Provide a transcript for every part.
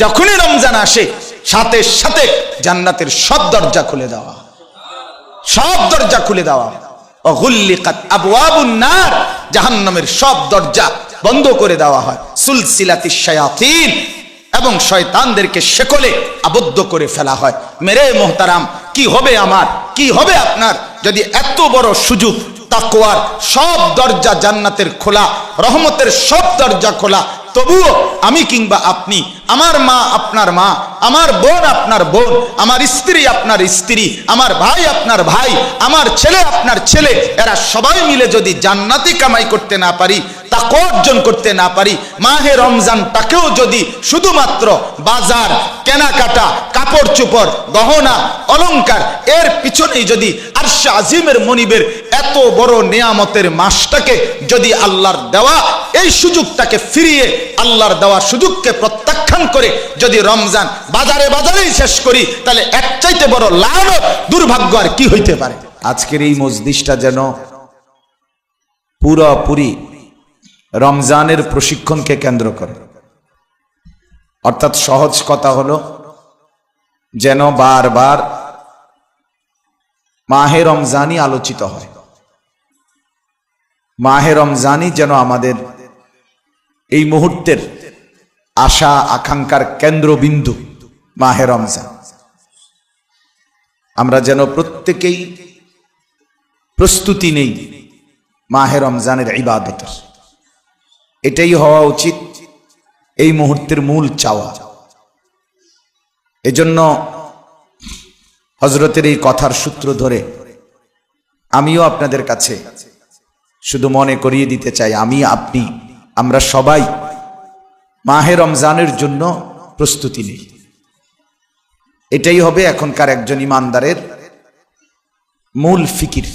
যখনই রমজান আসে, সাথে সাথে জান্নাতের সব দরজা খুলে দেওয়া। সব দরজা খুলে দেওয়া। অগুল্লিকাত সব দরজা বন্ধ করে দেওয়া হয়। সুলসিলাতি এবং শয়তানদেরকে শেকলে আবদ্ধ করে ফেলা হয়। মেরে মোহতারাম, কি হবে আমার? কি হবে আপনার? যদি এত বড় সুযোগ, তাকওয়ার সব দরজা জান্নাতের খোলা, রহমতের সব দরজা খোলা তবুও আমি কিংবা আপনি, আমার মা আপনার মা, আমার বোন আপনার বোন, আমার স্ত্রী আপনার স্ত্রী, আমার ভাই আপনার ভাই, আমার ছেলে আপনার ছেলে, এরা সবাই মিলে যদি জান্নাতি কামাই করতে না পারি তা অর্জন করতে না পারি, মাহে রমজানটাকেও যদি শুধুমাত্র বাজার, কেনাকাটা, কাপড় চোপড়, গহনা, অলংকার, এর পিছনেই যদি আরশা আজিমের মনিবের এত বড় নেয়ামতের মাসটাকে যদি আল্লাহর দেওয়া, এই সুযোগটাকে ফিরিয়ে আল্লাহর দেওয়া সুযোগকে প্রত্যাখ্যান করে যদি রমজান বাজারে বাজারেই শেষ করি, তাহলে এক চাইতে বড় লাভ দুর্ভাগ্য আর কি হইতে পারে? আজকের এই মসজিদটা যেন পুরোপুরি রমজানের প্রশিক্ষণকে কেন্দ্র করে। অর্থাৎ সহজ কথা হলো, যেন বারবার মাহে রমজানই আলোচিত হয়। মাহে রমজানই যেন আমাদের এই মুহূর্তের আশা, আকাঙ্ক্ষার কেন্দ্রবিন্দু মাহে রমজান। আমরা যেন প্রত্যেকেই প্রস্তুতি নেই মাহে রমজানের ইবাদতের। এটাই হওয়া উচিত, এই মুহূর্তের মূল চাওয়া। এজন্য হজরতের এই কথার সূত্র ধরে আমিও আপনাদের কাছে শুধু মনে করিয়ে দিতে চাই, আমি, আপনি, আমরা সবাই মাহে রমজানের জন্য প্রস্তুতি নেই। এটাই হবে এখনকার একজন ইমানদারের মূল ফিকির।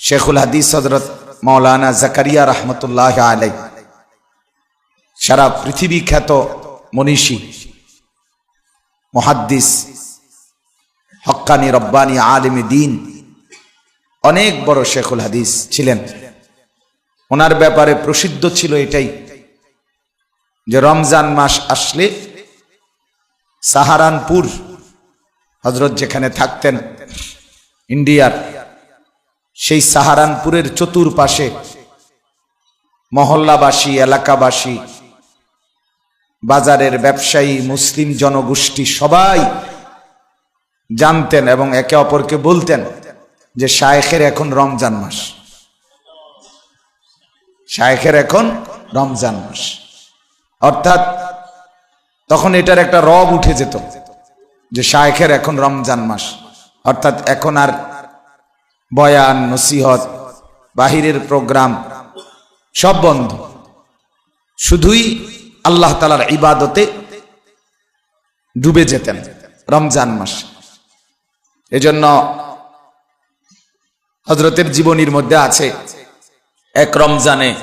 শেখুল হাদিস হজরত মৌলানা জাকারিয়া রহমতুল্লাহ আলাই সারা পৃথিবী খ্যাত মনীষী, মহাদ্দিস হক্কানি রব্বানি আলিমে দিন। অনেক বড় শেখুল হাদিস ছিলেন। ওনার ব্যাপারে প্রসিদ্ধ ছিল এটাই যে রমজান মাস আসলে সাহারানপুর হজরত যেখানে থাকতেন, ইন্ডিয়ার সেই সাহারানপুরের চতুর্পাশে মহল্লাবাসী, এলাকাবাসী, বাজারের ব্যবসায়ী, মুসলিম জনগোষ্ঠী সবাই জানতেন এবং একে অপরকে বলতেন যে শায়েখের এখন রমজান মাস। শায়েখের এখন রমজান মাস। অর্থাৎ তখন এটার একটা রব উঠে যেত যে শায়েখের এখন রমজান মাস। অর্থাৎ এখন আর বয়ান, নসিহত, বাহিরের প্রোগ্রাম সব বন্ধ। শুধুই আল্লাহ তালার ইবাদতে ডুবে যেতেন রমজান মাস। এজন্য হজরতের জীবনীর মধ্যে আছে এক রমজানে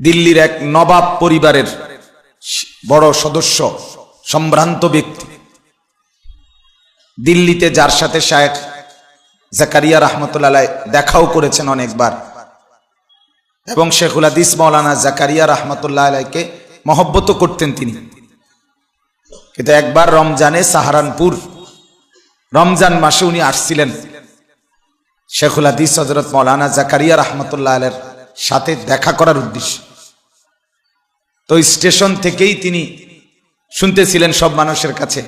দিল্লির এক নবাব পরিবারের বড় সদস্য, সম্ভ্রান্ত ব্যক্তি। দিল্লিতে যার সাথে শায়েখ জাকারিয়া রহমতুল্লাহ দেখাও করেছেন অনেকবার। এবং শেখুল হাদিস মৌলানা জাকারিয়া রহমতুল্লাহ আলাইকে মহব্বত করতেন তিনি। কিন্তু একবার রমজানে সাহারানপুর রমজান মাসে উনি আসছিলেন। শেখুল হাদিস হজরত মৌলানা জাকারিয়া রহমতুল্লাহ আলের সাথে দেখা করার উদ্দেশ্যে। তো স্টেশন থেকেই তিনি শুনতেছিলেন সব মানুষের কাছে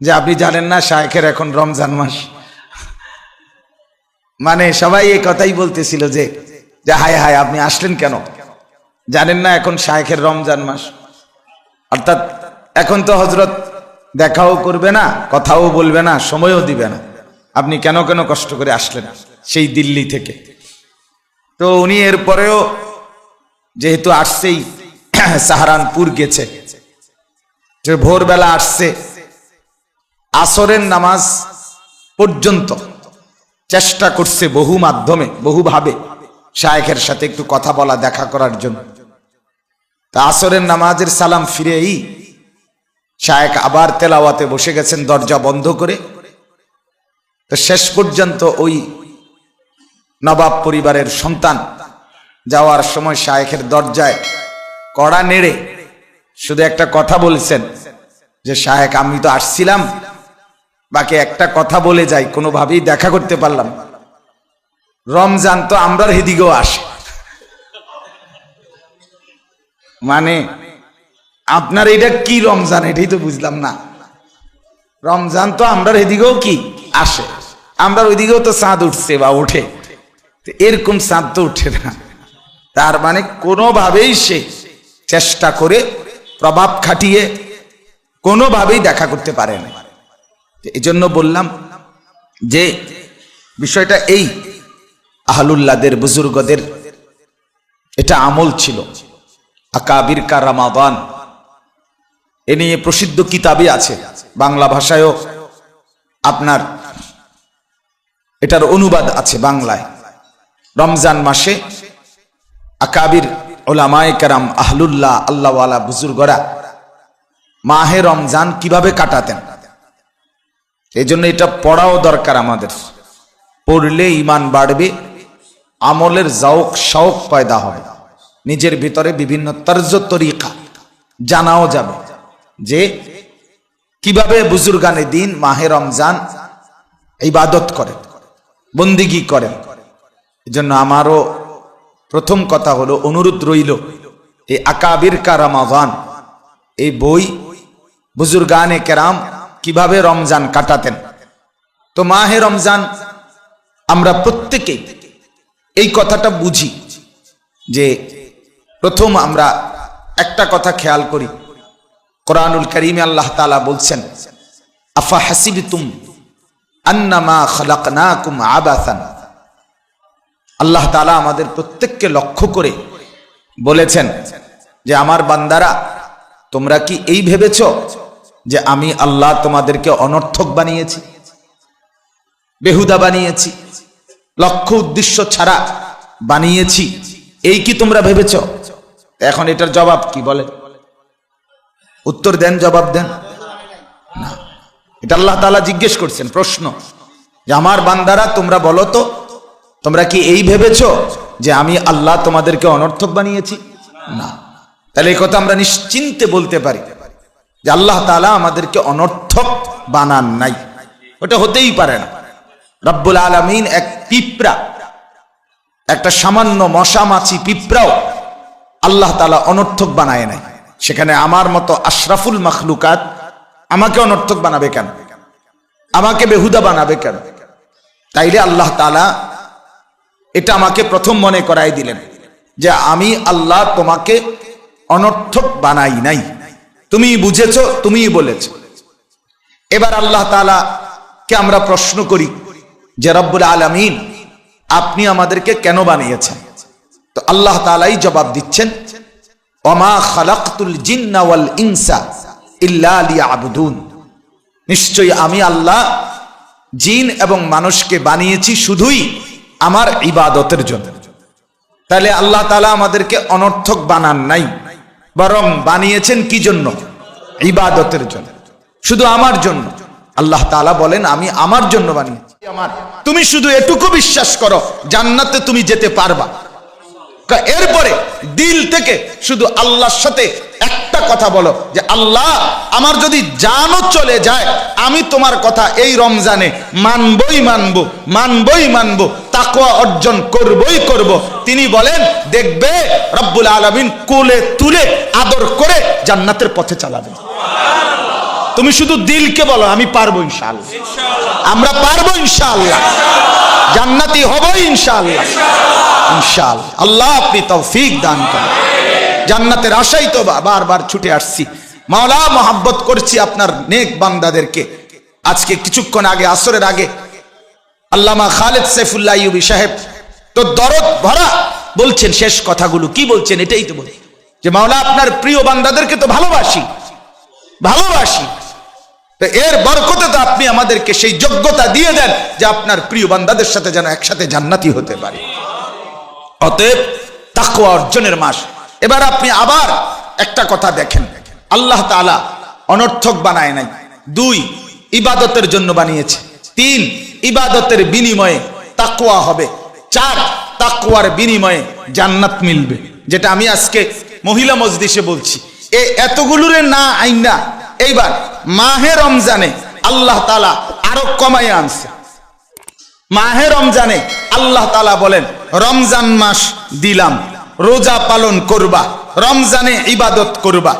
যে আপনি জানেন না শায়েখের এখন রমজান মাস। মানে সবাই এই কথাই বলতেছিল যে যে হায় হায় আপনি আসলেন কেন? জানেন না এখন শায়েখের রমজান মাস। অর্থাৎ এখন তো হজরত দেখাও করবে না, কথাও বলবে না, সময়ও দিবে না। আপনি কেন কেন কষ্ট করে আসলেন সেই দিল্লি থেকে? তো উনি এরপরেও যেহেতু আসছেই, সাহারানপুর গেছে। যে ভোরবেলা আসছে, আসরের নামাজ পর্যন্ত চেষ্টা করছে বহু মাধ্যমে, বহুভাবে। শায়েখের সাথে একটু কথা বলা, দেখা করার জন্য। তা আসরের নামাজের সালাম ফিরেই শায়েক আবার তেলাওয়াতে বসে গেছেন দরজা বন্ধ করে। তো শেষ পর্যন্ত ওই নবাব পরিবারের সন্তান যাওয়ার সময় শায়েখের দরজায় কড়া নেড়ে শুধু একটা কথা বলেছেন যে শাহেক আমি তো আসছিলাম। বাকি একটা কথা বলে যাই, কোনোভাবেই দেখা করতে পারলাম রমজান তো আমরার হেদিকেও আসে। মানে আপনার এটা কি রমজান? এটাই তো বুঝলাম না। রমজান তো আমরার এদিকেও কি? আসে। আমরার ওইদিকেও তো চাঁদ উঠছে বা ওঠে। এরকম চাঁদ তো উঠে না। তার মানে কোনোভাবেই সে চেষ্টা করে প্রভাব খাটিয়ে কোনোভাবেই দেখা করতে পারে না। জন্য বললাম যে বিষয়টা এই আহলুল্লাদের, বুজুর্গদের এটা আমল ছিল। আকাবির কা রামাদান এ নিয়ে প্রসিদ্ধ কিতাবই আছে। বাংলা ভাষায়ও আপনার এটার অনুবাদ আছে বাংলায়। রমজান মাসে আকাবির ওলামায় কারাম আহলুল্লাহ আল্লাহওয়ালা বুজুর্গরা মাহে রমজান কীভাবে কাটাতেন? এই জন্য এটা পড়াও দরকার আমাদের। পড়লে ইমান বাড়বে, আমলের জাউক শৌক পয়দা হবে। নিজের ভিতরে বিভিন্ন তর্জ তরিকা জানাও যাবে। যে কীভাবে বুজুর্গানে দিন, মাহে রমজান ইবাদত করেন বন্দিগি করেন এই জন্য আমারও প্রথম কথা হলো, অনুরোধ রইল, এই আকাবির কা রমাদান এই বই বুজুর্গানে কেরাম কীভাবে রমজান কাটাতেন। তো মাহে রমজান আমরা প্রত্যেকেই এই কথাটা বুঝি যে প্রথম আমরা একটা কথা খেয়াল করি কোরআনুল করিমে আল্লাহ তালা বলছেন, আফা হাসিবিতুম আন্নামা খলাকনাকুম আবাসান? আল্লাহ তালা আমাদের প্রত্যেককে লক্ষ্য করে বলেছেন যে, আমার বান্দারা, তোমরা কি এই ভেবেছ যে আমি আল্লাহ তোমাদেরকে অনর্থক বানিয়েছি, বেহুদা বানিয়েছি লক্ষ্য উদ্দেশ্য ছাড়া বানিয়েছি? এই কি তোমরা ভেবেছ? এখন এটার জবাব কি বলে? উত্তর দেন, জবাব দেন। না। এটা আল্লাহ তালা জিজ্ঞেস করছেন, প্রশ্ন। যে আমার বান্দারা, তোমরা বলো তো, তোমরা কি এই ভেবেছ যে আমি আল্লাহ তোমাদেরকে অনর্থক বানিয়েছি? না। তাহলে এই কথা আমরা নিশ্চিন্তে বলতে পারি যে আল্লাহ তালা আমাদেরকে অনর্থক বানান নাই। ওটা হতেই পারে না। রব্বুল আলমিন এক পিঁপড়া, একটা সামান্য মশা মাছি পিঁপড়াও আল্লাহ তালা অনর্থক বানায় নাই। সেখানে আমার মতো আশরাফুল মখলুকাত আমাকে অনর্থক বানাবে কেন? আমাকে বেহুদা বানাবে কেন? তাইলে আল্লাহ তালা এটা আমাকে প্রথম মনে করাই দিলেন যে আমি আল্লাহ তোমাকে অনর্থক বানাই নাই। তুমি বুঝেছ, তুমিই বলেছ। এবার আল্লাহ তালা কে আমরা প্রশ্ন করি যে রব্বুল আলমিন, আপনি আমাদেরকে কেন বানিয়েছেন? তো আল্লাহ তালাই জবাব দিচ্ছেন অমা খালাকুল জিন্না ওয়াল ইনসা ইল্লা লিয়াবুদুন। নিশ্চয়ই আমি আল্লাহ জিন এবং মানুষকে বানিয়েছি শুধুই আমার ইবাদতের জন্য। তাহলে আল্লাহ তালা আমাদেরকে অনর্থক বানান নাই, বরং বানিয়েছেন কি জন্য? ইবাদতের জন্য। শুধু আমার জন্য। আল্লাহ তালা বলেন, আমি আমার জন্য বানিয়েছি। আমার। তুমি শুধু এটুকু বিশ্বাস করো, জান্নাতে তুমি যেতে পারবা। এরপরে দিল থেকে শুধু আল্লাহর সাথে একটা কথা বলো, যে আল্লাহ, আমার যদি জানও চলে যায়, আমি তোমার কথা এই রমজানে মানবই মানব মানবই মানব, তাকওয়া অর্জন করবই করব। তিনি বলেন, দেখবে রব্বুল আলমিন কোলে তুলে আদর করে জান্নাতের পথে চালাবে। তুমি শুধু দিলকে বলো, আমি পারব ইনশাআল্লাহ। আমরা পারব ইনশাআল্লাহ। জান্নাতি হব ইনশাআল্লাহ। ইনশাআল্লাহ। আল্লাহ আপনি তৌফিক দান করেন। জান্নাতের আশাই তো বারবার ছুটে আসছি। মাওলা, মোহাব্বত করছি আপনার নেক বান্দাদেরকে। আজকে কিছুক্ষণ আগে, আসরের আগে, আল্লামা খালেদ সাইফুল্লাহ ইউবি সাহেব তো দরদ ভরা বলছেন শেষ কথাগুলো। কি বলছেন এটাই তো বলি। যে মাওলা, আপনার প্রিয় বান্দাদেরকে তো ভালোবাসি। ভালোবাসি। এর বরকতে তো আপনি আমাদেরকে সেই যোগ্যতা দিয়ে দেন যে আপনার প্রিয় বান্দাদের সাথে যেন একসাথে জান্নাতি হতে পারে। অতএব তাকওয়া অর্জনের মাস। এবার আপনি আবার একটা কথা দেখেন। আল্লাহ তাআলা অনর্থক বানায় নাই। দুই, ইবাদতের জন্য বানিয়েছে। তিন, ইবাদতের বিনিময়ে তাকওয়া হবে। চার, তাকওয়ার বিনিময়ে জান্নাত মিলবে। যেটা আমি আজকে মহিলা মজলিসে বলছি। এই এতগুলোরে না আইনা। এইবার মাহে রমজানে আল্লাহ তালা আরও কমাই আনছে। মাহে রমজানে আল্লাহ তালা বলেন, রমজান মাস দিলাম, রোজা পালন করবা, রমজানে ইবাদত করবা।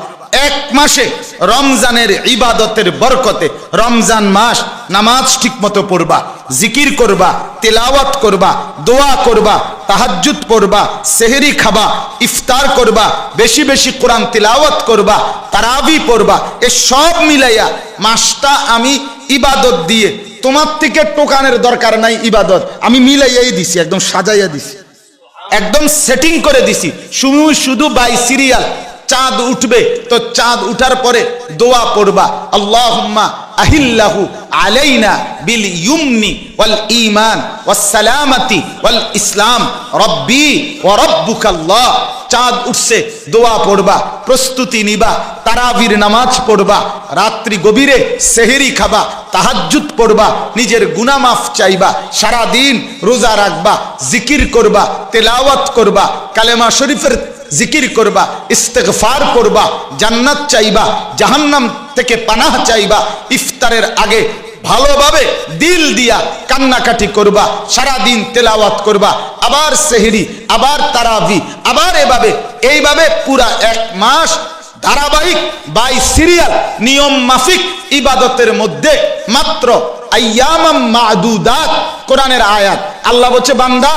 এক মাসে রমজানের ইবাদতের বরকতে রমজান মাস নামাজ ঠিক মতো পড়বা, জিকির করবা, তেলাওয়াত করবা, দোয়া করবা, তাহাজ্জুদ পড়বা, সেহেরি খাবা, ইফতার করবা, বেশি বেশি কোরআন তেলাওয়াত করবা, তারাবি পড়বা, এ সব মিলাইয়া মাসটা আমি ইবাদত দিয়ে, তোমার থেকে টোকানের দরকার নাই ইবাদত, আমি মিলাইয়াই দিছি, একদম সাজাইয়া দিছি, একদম সেটিং করে দিছি শুধু শুধু বাই সিরিয়াল চাঁদ উঠবে, তো চাঁদ উঠার পরে দোয়া পড়বা। আল্লাহুম্মা আহিল্লাহু আলাইনা বিল ইউমনি ওয়াল ঈমান ওয়াস সালামাতি ওয়াল ইসলাম। রব্বি ওয়া রব্বুকাল্লাহ। চাঁদ উঠছে, দোয়া পড়বা, প্রস্তুতি নিবা, তারাবির নামাজ পড়বা, রাত্রি গভীরে সেহেরি খাবা, তাহাজ্জুদ পড়বা, নিজের গুনামাফ চাইবা সারা দিন রোজা রাখবা, জিকির করবা, তেলাওয়াত করবা, কালেমা শরীফের জিকির করবা ইস্তেকফার করবা, জান্নাত চাইবা, জাহান্নাম থেকে পানাহ চাইবা, ইফতারের আগে ভালোভাবে দিল দিয়া কান্নাকাটি করবা সারা দিন তেলাওয়াত করবা, আবার সেহরি, আবার তারাবি, আবার এভাবে, এইভাবে পুরা এক মাস ধারাবাহিক বাই সিরিয়াল, নিয়ম মাফিক ইবাদতের মধ্যে মাত্র আয়ামাম মাদুদাত, কোরআনের আয়াত। আল্লাহ বলছে, বান্দা,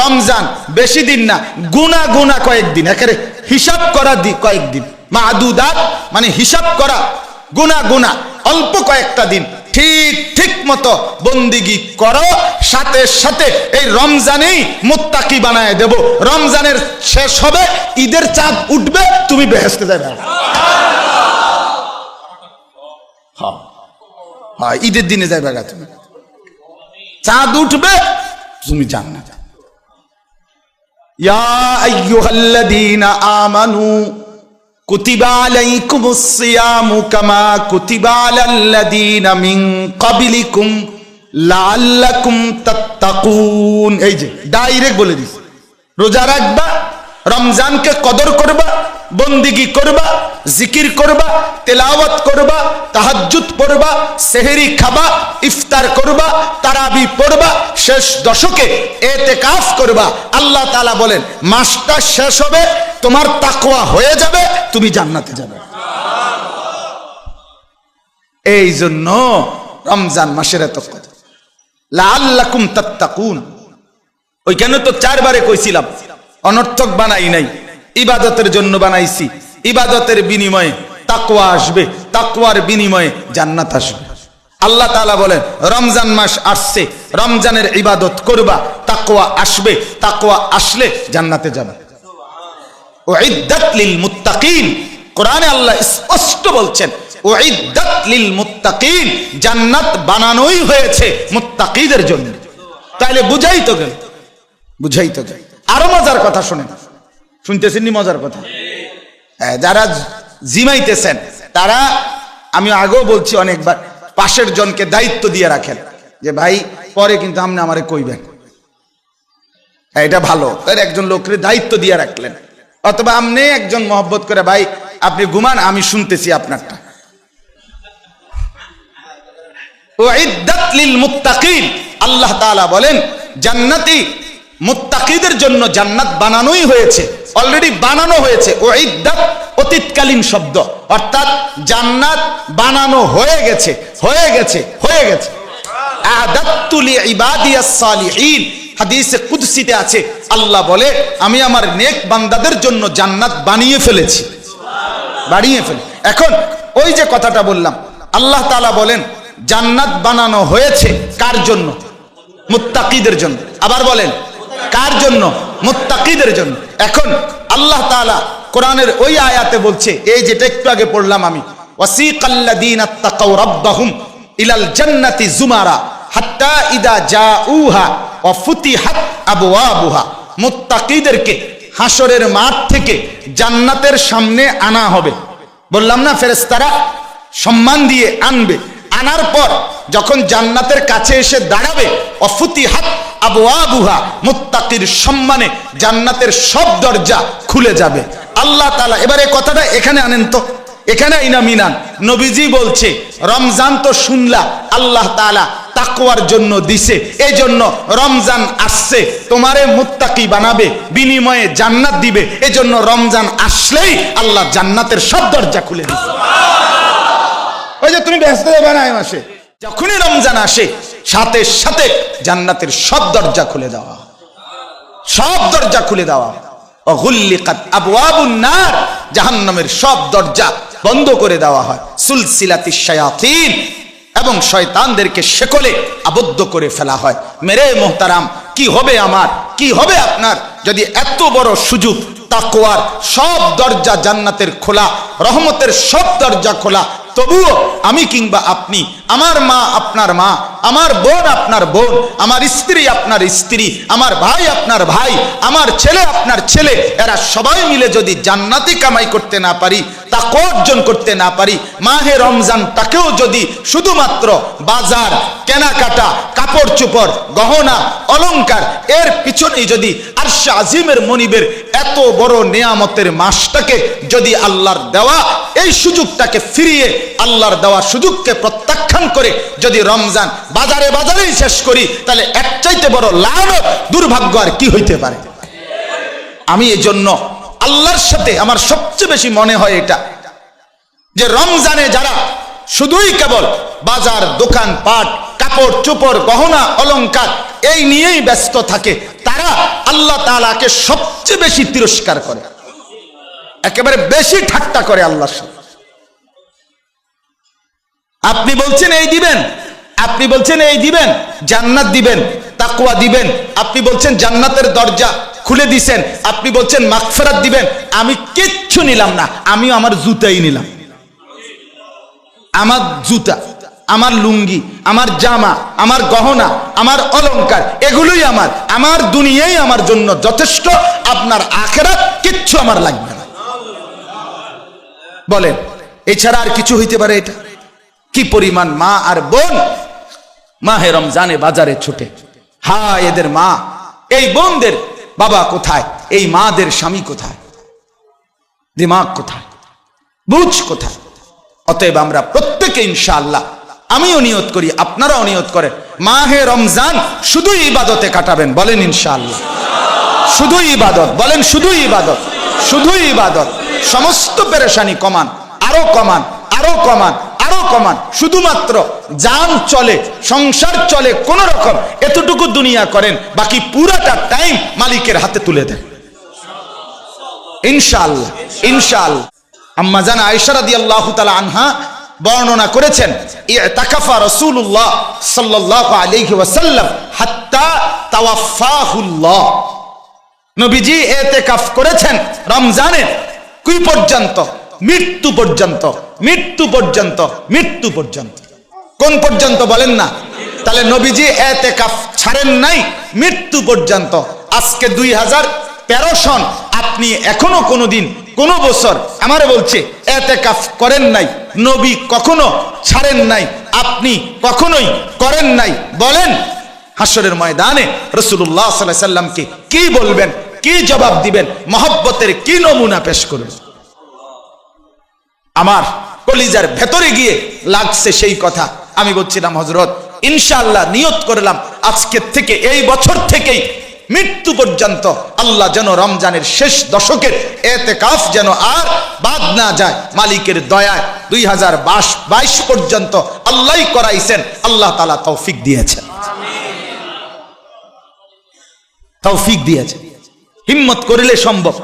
রমজান বেশি দিন না, গুনা গুনা কয়েকদিন। একেবারে হিসাব করা দি কয়েকদিন। মাদুদাত মানে হিসাব করা, গুনা গুনা, অল্প কয়েকটা দিন। ঠিক ঠিক মতো বন্দিগি করো। সাথে সাথে এই রমজানেই মুত্তাকি বানায় দেব। রমজানের শেষ হবে, ঈদের চাঁদ উঠবে, তুমি বেহেস্তে যাবে। হ্যাঁ। হ্যাঁ ঈদের দিনে যাবে গা তুমি। চাঁদ উঠবে, তুমি জান না ইয়া আইয়ুহাল্লাযীনা আমানু এই যে, ডাইরেক্ট বলে রোজা রাখবা, রমজানকে কদর করবা, বন্দিগি করবা, জিকির করবা, তেলাওয়াত করবা, তাহাজ্জুদ পড়বা, সেহেরি খাবা, ইফতার করবা, তারাবি পড়বা শেষ দশকে এতেকাফ করবা। আল্লাহ তাআলা বলেন, মাসটা শেষ হবে, তোমার তাকওয়া হয়ে যাবে, তুমি জান্নাতে যাবে। এই জন্য রমজান মাসের এত কথা। লাআল্লাকুম তাত্তাকুন। ওইখানে তো চারবারে কইছিলাম, অনর্থক বানাই নাই, ইবাদতের জন্য বানাইছি, ইবাদতের বিনিময়ে তাকওয়া আসবে, তাকওয়ার বিনিময়ে জান্নাত আসবে। আল্লাহ তাআলা বলেন রমজান মাস আসছে রমজানের ইবাদত করবা তাকওয়া আসবে তাকওয়া আসলে জান্নাতে যাবে। উইদ্দাত লিল মুত্তাকিন কোরআনে আল্লাহ স্পষ্ট বলছেন উইদ্দাত লিল মুত্তাকিন জান্নাত বানানোই হয়েছে মুত্তাকিদের জন্য। তাইলে বুঝাই তো গেল। বুঝাই তো গেল। আরও মজার কথা শুনেন। শুনতেছেন নি মজার কথা? হ্যাঁ, যারা জিমাইতেছেন তারা আমি আগেও বলছি অনেকবার পাশের জনকে দায়িত্ব দিয়ে রাখেন। যে ভাই পরে কিন্তু আপনি আমারে কইবেন। হ্যাঁ, এটা ভালো। তার একজন লোকের দায়িত্ব দিয়ে রাখলেন। অথবা আপনি একজন মহব্বত করে ভাই আপনি ঘুমান আমি শুনতেছি আপনারটা। আল্লাহ তাআলা বলেন জান্নাতি মুত্তাকিদের জন্য জান্নাত বানানোই হয়েছে। অলরেডি বানানো হয়েছে। ও উইদ্দাত অতীতকালীন শব্দ। অর্থাৎ জান্নাত বানানো হয়ে গেছে হয়ে গেছে হয়ে গেছে। হাদিসে কুদসিতে আছে, আল্লাহ বলে, আমি আমার নেক বান্দাদের জন্য জান্নাত বানিয়ে ফেলেছি। বাড়িয়ে ফেলে। এখন ওই যে কথাটা বললাম, আল্লাহ তাআলা বলেন, জান্নাত বানানো হয়েছে কার জন্য? মুত্তাকিদের জন্য। আবার বলেন, কার জন্য? মুত্তাকিদের জন্য। এখন আল্লাহ তাআলা কোরআনের ওই আয়াতে বলছে, এই যেটা একটু আগে পড়লাম আমি ইলাল জান্নাতি জুমারা হাত্তা ইদা মুত্তাকিদেরকে হাসরের মাঠ থেকে জান্নাতের সামনে আনা হবে। বললাম না, ফেরেশতারা সম্মান দিয়ে আনবে। আনার পর যখন জান্নাতের কাছে এসে দাঁড়াবে অফুতি হাত আবু আবুহা মুত্তাকির সম্মানে জান্নাতের সব দরজা খুলে যাবে। আল্লাহ তালা এবারে কথাটা এখানে আনেন তো। এখানে ইনা নবীজি বলছে, রমজান তো শুনলা, আল্লাহ তালা তাকওয়ার জন্য দিছে। এই জন্য রমজান আসছে, তোমারে মুত্তাকি বানাবে, বিনিময়ে জান্নাত দিবে। এই জন্য রমজান আসলেই আল্লাহ জান্নাতের সব দরজা খুলে দিছে ওই যে তুমি ব্যস্ত দেবে না এই মাসে। যখনই রমজান আসে, সাথে সাথে জান্নাতের সব দরজা খুলে দেওয়া। সব দরজা খুলে দেওয়া। এবং শয়তানদেরকে আবদ্ধ করে ফেলা হয়। মেরে মোহতারাম, কি হবে আমার? কি হবে আপনার? যদি এত বড় সুযোগ, তাকওয়ার সব দরজা জান্নাতের খোলা, রহমতের সব দরজা খোলা তবুও আমি কিংবা আপনি, আমার মা আপনার মা, আমার বোন আপনার বোন, আমার স্ত্রী আপনার স্ত্রী, আমার ভাই আপনার ভাই, আমার ছেলে আপনার ছেলে, এরা সবাই মিলে যদি জান্নাতি কামাই করতে না পারি, তা অর্জন করতে না পারি, মাহে রমজান তাকেও যদি শুধুমাত্র বাজার, কেনাকাটা কাপড় চোপড়, গহনা, অলংকার, এর পিছনেই যদি আরশা আজিমের মনিবের এত বড় নেয়ামতের মাসটাকে যদি আল্লাহর দেওয়া, এই সুযোগটাকে ফিরিয়ে আল্লাহর দেওয়া সুযোগকে প্রত্যাখ্যান করে যদি রমজান বাজারে বাজারেই শেষ করি, তাহলে এক চাইতে বড় লাভ, দুর্ভাগ্য আর কি হইতে পারে? আমি এই জন্য আল্লাহর সাথে আমার সবচেয়ে বেশি মনে হয় এটা, যে রমজানে যারা শুধুই কেবল বাজার, দোকান, পাট কাপড়, চোপড়, গহনা, অলংকার, এই নিয়েই ব্যস্ত থাকে। তারা আল্লাহ তালাকে সবচেয়ে বেশি তিরস্কার করে। একেবারে বেশি ঠাট্টা করে আল্লাহর সাথে। আপনি বলছেন এই দিবেন, আপনি বলছেন এই দিবেন, জান্নাত দিবেন তাকুয়া দিবেন, আপনি বলছেন জান্নাতের দরজা খুলে দিছেন, আপনি বলছেন মাগফেরাত দিবেন, আমি কিচ্ছু নিলাম না, আমিও আমার জুতাই নিলাম। আমার জুতা। আমার লুঙ্গি, আমার জামা, আমার গহনা, আমার অলংকার, এগুলোই আমার। আমার দুনিয়াই আমার জন্য যথেষ্ট, আপনার আখেরাত কিচ্ছু আমার লাগবে না। বলেন, এছাড়া আর কিছু হইতে পারে এটা? কি পরিমাণ মা আর বোন মাহে রমজানে বাজারে ছুটে। হা এদের মা, এই বোনদের বাবা কোথায়? এই মাদের স্বামী কোথায়? দিমাগ কোথায়? বুঝ কোথায়? অতএব আমরা প্রত্যেকে ইনশাআল্লাহ আমিও নিয়ত করি, আপনারাও নিয়ত করেন। মাহে রমজান শুধু ইবাদতে কাটাবেন, বলেন ইনশাআল্লাহ। শুধু ইবাদত, বলেন শুধু ইবাদত শুধু ইবাদত। সমস্ত পেরেশানি কমান, আরও কমান আরও কমান আরও কমান। শুধুমাত্র যান চলে, সংসার চলে, কোন রকম এতটুকু দুনিয়া করেন, বাকি পুরাটা টাইম মালিকের হাতে তুলে দেন। ইনশাআল্লাহ ইনশাআল্লাহ। আম্মা জান আয়েশা রাদিয়াল্লাহু তাআলা আনহা বর্ণনা করেছেন তাওয়াফাহুল্লাহ নবীজি এতেকাফ করেছেন, রমজানের কি পর্যন্ত? মৃত্যু পর্যন্ত মৃত্যু পর্যন্ত মৃত্যু পর্যন্ত। কোন পর্যন্ত বলেন না? তাহলে নবীজি এতেকাফ ছাড়েন নাই, মৃত্যু পর্যন্ত। আজকে দুই হাজার তেরো সন আপনি এখনও কোনোদিন, কোন বছর আমারে বলছে, এতেকাফ করেন নাই, নবী কখনো ছাড়েন নাই, আপনি কখনোই করেন নাই, বলেন। হাসরের ময়দানে রসুল্লাহ সাল্লাহ সাল্লামকে কি বলবেন, কি জবাব দিবেন, মহব্বতের কি নমুনা পেশ করবেন? আমার কলিজার ভেতরে গিয়ে লাগছে সেই কথা। আমি বলছিলাম হজরত ইনশাআল্লাহ নিয়ত করলাম, আজকের থেকে, এই বছর থেকেই মৃত্যু পর্যন্ত আল্লাহ যেন রমজানের শেষ দশকের এতে কাফ যেন আর বাদ না যায়। মালিকের দয়ায় দুই হাজার বাইশ পর্যন্ত আল্লাহ করাইছেন। আল্লাহ তালা তৌফিক দিয়েছেন। তৌফিক দিয়েছে হিম্মত করিলে সম্ভব।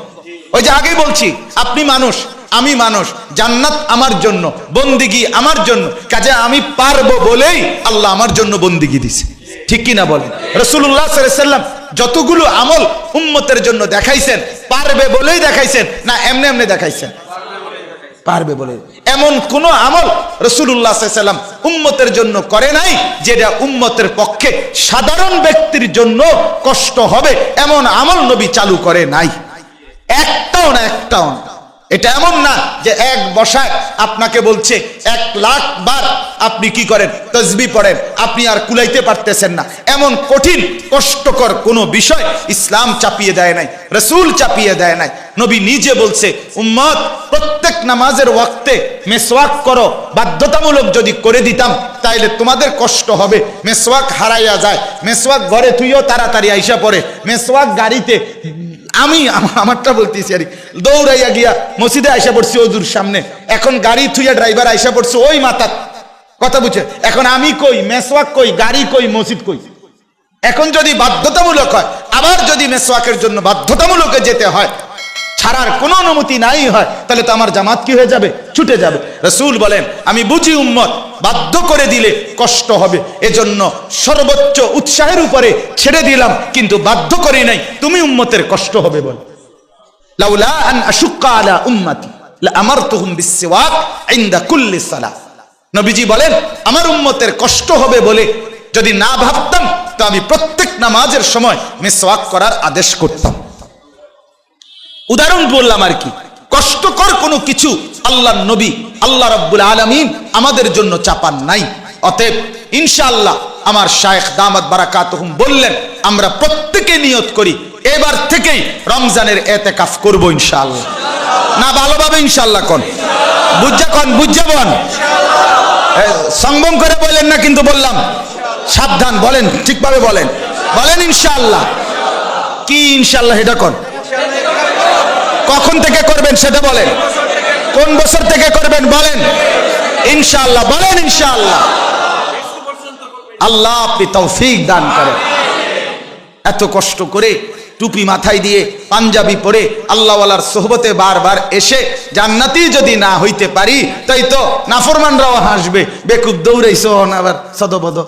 ওই যে আগে বলছি, আপনি মানুষ, আমি মানুষ, জান্নাত আমার জন্য, বন্দিগি আমার জন্য, কাজে আমি পারব বলেই আল্লাহ আমার জন্য বন্দিগি দিছে। ঠিক কি না বলেন রসুল্লাহ যতগুলো আমল উম্মতের জন্য দেখাইছেন, পারবে বলেই দেখাইছেন, না এমনি এমনি দেখাইছেন? পারবে বলে এমন কোন আমল রসুল্লাহ সাল্লাম উম্মতের জন্য করে নাই, যেটা উম্মতের পক্ষে সাধারণ ব্যক্তির জন্য কষ্ট হবে, এমন আমল নবী চালু করে নাই। একটাও না একটাও না। এটা এমন না যে এক বসায় আপনাকে বলছে, এক লাখ বার আপনি কি করেন? তসবি পড়েন। আপনি আর কুলাইতে পারতেছেন না। এমন কঠিন, কষ্টকর কোনো বিষয় ইসলাম চাপিয়ে দেয় নাই, রসুল চাপিয়ে দেয় নাই। নবী নিজে বলছে, উম্মত, প্রত্যেক নামাজের ওয়াক্তে মেসওয়াক করো। বাধ্যতামূলক যদি করে দিতাম, তাইলে তোমাদের কষ্ট হবে। মেসওয়াক হারাইয়া যায়। মেসওয়াক ঘরে তুইও তাড়াতাড়ি আইসা পড়ে। মেসওয়াক গাড়িতে আমি আমারটা বলতেছি, আর। দৌড়াইয়া গিয়া মসজিদে আইসা পড়ছি ওজুর সামনে। এখন গাড়ি থুইয়া ড্রাইভার আইসা পড়ছে ওই মাথা কথা বুঝে এখন আমি কই, মেসওয়াক কই, গাড়ি কই, মসজিদ কই? এখন যদি বাধ্যতামূলক হয়, আবার যদি মেসওয়াকের জন্য বাধ্যতামূলকে যেতে হয়, ছাড়ার কোনো অনুমতি নাই হয়, তাহলে তো আমার জামাত কি হয়ে যাবে? ছুটে যাবে। রসুল বলেন, আমি বুঝি উম্মত বাধ্য করে দিলে কষ্ট হবে। এজন্য সর্বোচ্চ উৎসাহের উপরে ছেড়ে দিলাম, কিন্তু বাধ্য করি নাই, তুমি উম্মতের কষ্ট হবে বল। লাউলা আন আশুক্কা আলা উম্মতি আমারতুহুম বিসওয়াক ইনদা কুল্লি সালাহ নবীজি বলেন, আমার উম্মতের কষ্ট হবে বলে যদি না ভাবতাম, তো আমি প্রত্যেক নামাজের সময় মিসওয়াক করার আদেশ করতাম। উদাহরণ বললাম আর কি কষ্টকর কোনো কিছু আল্লাহ নবী, আল্লাহ রব্বুল আলমিন আমাদের জন্য চাপান নাই। অতএব ইনশাআল্লাহ আমার শায়েখ দামাত বারাকাতহুম বললেন, আমরা প্রত্যেকে নিয়ত করি, এবার থেকেই রমজানের এতে কাফ করব ইনশাআল্লাহ। না, ভালোভাবে ইনশাআল্লাহ কন? বুঝা কন? বুঝা বন সংযম করে বলেন না কিন্তু বললাম, সাবধান বলেন, ঠিকভাবে বলেন। বলেন ইনশাআল্লাহ। কি ইনশাআল্লাহ, এটা কন? কখন থেকে করবেন সেটা বলেন। কোন বছর থেকে করবেন বলেন। ইনশাআল্লাহ বলেন ইনশাআল্লাহ। আল্লাহ আপনি তৌফিক দান করেন। এত কষ্ট করে টুপি মাথায় দিয়ে পাঞ্জাবি পরে আল্লাহওয়ালার সোহবতে বারবার এসে জান্নাতি যদি না হইতে পারি, তাই তো নাফরমানরাও হাসবে, বেকুব দৌড়াইছো আবার সদবদ।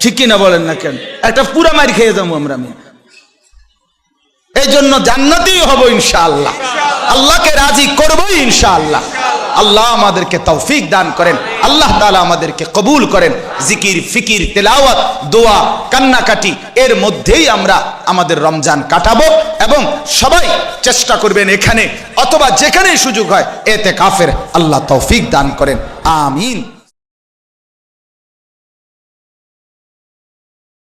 ঠিক কিনা বলেন না কেন? একটা পুরা মার খেয়ে যাব আমরা আমি এই জন্য জান্নাতেই হব ইনশাআল্লাহ। আল্লাহকে রাজি করবই ইনশাআল্লাহ। আল্লাহ আমাদেরকে তৌফিক দান করেন। আল্লাহ তাআলা আমাদেরকে কবুল করেন। জিকির ফিকির তেলাওয়াত দোয়া কান্নাকাটি এর মধ্যেই আমরা আমাদের রমজান কাটাবো এবং সবাই চেষ্টা করবেন এখানে অথবা যেখানেই সুযোগ হয় এতে কাফের আল্লাহ তৌফিক দান করেন। আমিন।